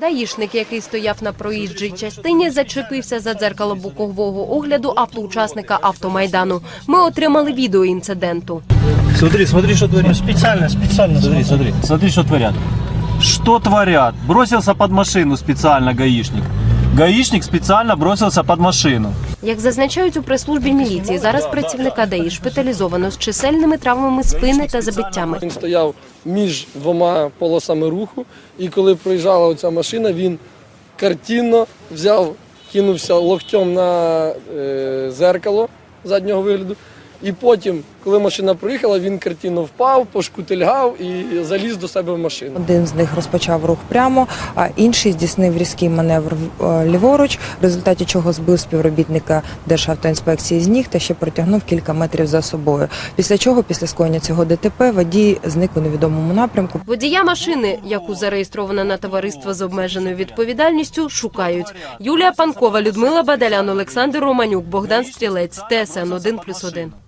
Даїшник, який стояв на проїжджій частині, зачепився за дзеркало бокового огляду автоучасника автомайдану. Ми отримали відео інциденту. Смотри, смотри, що творять. Спеціально, спеціально. Смотри, смотри, смотри, що творят. Что творят? Бросился под машину специально гаишник. Гаишник специально бросился под машину. Як зазначають у прес-службі міліції, зараз працівника ДАІ шпиталізовано з чисельними травмами спини та забиттями. Він стояв між двома полосами руху, і коли проїжджала оця машина, він картинно взяв, кинувся локтем на е, зеркало заднього вигляду. І потім, коли машина проїхала, він картинно впав, пошкутильгав і заліз до себе в машину. Один з них розпочав рух прямо, а інший здійснив різкий маневр е, ліворуч, в результаті чого збив співробітника Державтоінспекції з ніг та ще протягнув кілька метрів за собою. Після чого, після скоєння цього ДТП, водій зник у невідомому напрямку. Водія машини, яку зареєстровано на товариство з обмеженою відповідальністю, шукають. Юлія Панкова, Людмила Бадалян, Олександр Романюк, Богдан Стрілець, ТСН 1+,1.